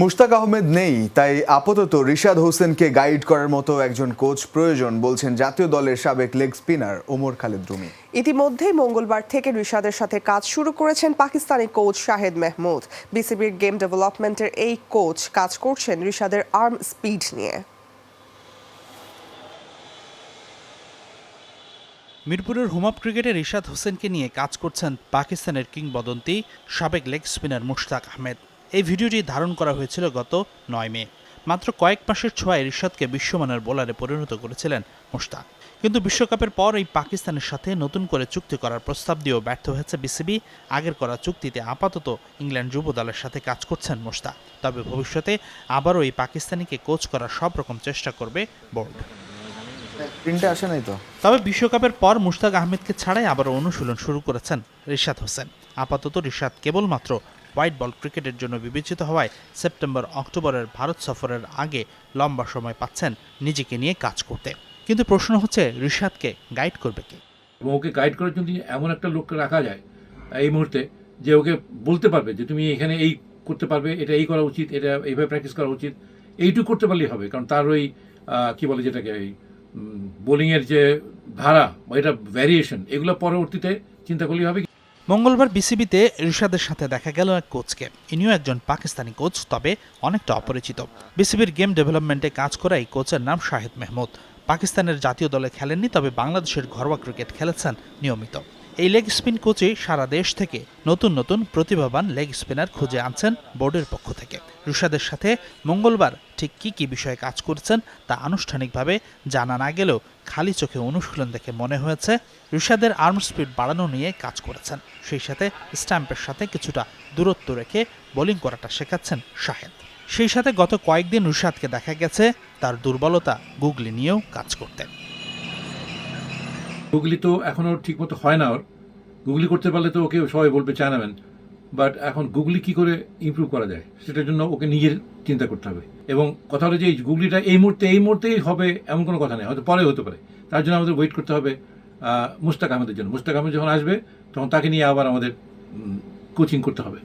মুশতাক আহমেদ নেই তাই আপাতত রিশাদ হোসেনকে গাইড করার মতো একজন কোচ প্রয়োজন বলছেন জাতীয় দলের সাবেক লেগ স্পিনার ওমর খালেদ রুমি। ইতিমধ্যেই মঙ্গলবার থেকে রিশাদের সাথে কাজ শুরু করেছেন পাকিস্তানি কোচ শাহেদ মেহমুদ। বিসিবির গেম ডেভেলপমেন্টের এই কোচ কাজ করছেন রিশাদের আর্ম স্পিড নিয়ে। মিরপুরের হোম অফ ক্রিকেটে রিশাদ হোসেনকে নিয়ে কাজ করছেন পাকিস্তানের কিংবদন্তি সাবেক লেগ স্পিনার মুশতাক আহমেদ। এই ভিডিওটি ধারণ করা হয়েছিল গত নয় মে। মাত্র কয়েক মাসের ছোঁয়ায় রিশাদকে বিশ্বমানের বোলারে পরিণত করেছিলেন মুশতাক। কিন্তু বিশ্বকাপের পর এই পাকিস্তানের সাথে নতুন করে চুক্তি করার প্রস্তাব দিয়েও ব্যর্থ হয়েছে বিসিবি। আগের করা চুক্তিতে আপাতত ইংল্যান্ড যুব দলের সাথে কাজ করছেন মুশতাক। তবে ভবিষ্যতে আবারও এই পাকিস্তানিকে কোচ করার সব রকম চেষ্টা করবে বোর্ড। প্রিন্টে আসে নাই তো? তবে বিশ্বকাপের পর মুশতাক আহমেদকে ছাড়াই আবারও অনুশীলন শুরু করেছেন রিশাদ হোসেন। আপাতত রিশাদ কেবলমাত্র হোয়াইট বল ক্রিকেটের জন্য বিবেচিত হওয়ায় সেপ্টেম্বর অক্টোবরের ভারত সফরের আগে লম্বা সময় পাচ্ছেন নিজেকে নিয়ে কাজ করতে। কিন্তু প্রশ্ন হচ্ছে ঋষাদকে গাইড করবে কি? ওকে গাইড করার জন্য এমন একটা লোককে রাখা যায়, এই মুহূর্তে যে ওকে বলতে পারবে যে তুমি এখানে এই করতে পারবে, এটা এই করা উচিত, এটা এইভাবে প্র্যাকটিস করা উচিত, এইটুকু করতে পারলেই হবে। কারণ তার ওই কি বলে যেটাকে ওই বোলিংয়ের যে ধারা বা এটা ভ্যারিয়েশন এগুলো পরবর্তীতে চিন্তা করলেই হবে মঙ্গলবার বিসিবিতে ঋষাদের সাথে দেখা গেল এক কোচকে। ইনিও একজন পাকিস্তানি কোচ, তবে অনেকটা অপরিচিত। বিসিবির গেম ডেভেলপমেন্টে কাজ করা এই কোচের নাম শাহিদ মেহমুদ। পাকিস্তানের জাতীয় দলে খেলেননি, তবে বাংলাদেশের ঘরোয়া ক্রিকেট খেলেছেন নিয়মিত। এই লেগ স্পিন কোচে সারা দেশ থেকে নতুন নতুন প্রতিভাবান লেগ স্পিনার খুঁজে আনছেন বোর্ডের পক্ষ থেকে। রুশাদের সাথে মঙ্গলবার ঠিক কী কী বিষয়ে কাজ করছেন তা আনুষ্ঠানিকভাবে জানা না গেলেও খালি চোখে অনুশীলন দেখে মনে হয়েছে রুশাদের আর্ম স্পিড বাড়ানো নিয়ে কাজ করেছেন। সেই সাথে স্ট্যাম্পের সাথে কিছুটা দূরত্ব রেখে বোলিং করাটা শেখাচ্ছেন শাহেদ। সেই সাথে গত কয়েকদিন রুশাদকে দেখা গেছে তার দুর্বলতা গুগলি নিয়েও কাজ করতে গুগলি তো এখনও ঠিকমতো হয় না ওর। গুগলি করতে পারলে তো ওকে সবাই বলবে চায়নাম্যান বাট এখন গুগলি কি করে ইমপ্রুভ করা যায়, সেটার জন্য ওকে নিজের চিন্তা করতে হবে। এবং কথা হলো যে গুগলিটা এই মুহূর্তে, এই মুহূর্তেই হবে এমন কোনো কথা নেই, হয়তো পরে হতে পারে। তার জন্য আমাদের ওয়েট করতে হবে মুস্তাক আহমেদের জন্য। মুস্তাক আহমেদ যখন আসবে, তখন তাকে নিয়ে আবার আমাদের কোচিং করতে হবে।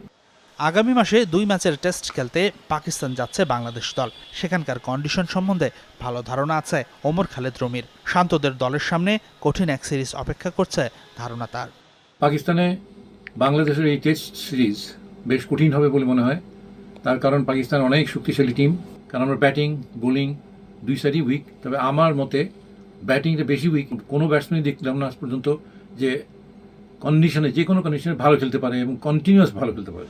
আগামী মাসে দুই ম্যাচের টেস্ট খেলতে পাকিস্তান যাচ্ছে বাংলাদেশ দল। সেখানকার কন্ডিশন সম্বন্ধে ভালো ধারণা আছে ওমর খালেদ রমির। শান্তদের দলের সামনে কঠিন এক সিরিজ অপেক্ষা করছে ধারণা তার। পাকিস্তানে বাংলাদেশের এই টেস্ট সিরিজ বেশ কঠিন হবে বলে মনে হয়। তার কারণ পাকিস্তান অনেক শক্তিশালী টিম কারণ আমরা ব্যাটিং বোলিং দুই সাইডই উইক তবে আমার মতে ব্যাটিংটা বেশি উইক কোনো ব্যাটসম্যানই দেখলাম না আজ পর্যন্ত যে কন্ডিশনে যে কোনো কন্ডিশনে ভালো খেলতে পারে এবং কন্টিনিউয়াস ভালো খেলতে পারে।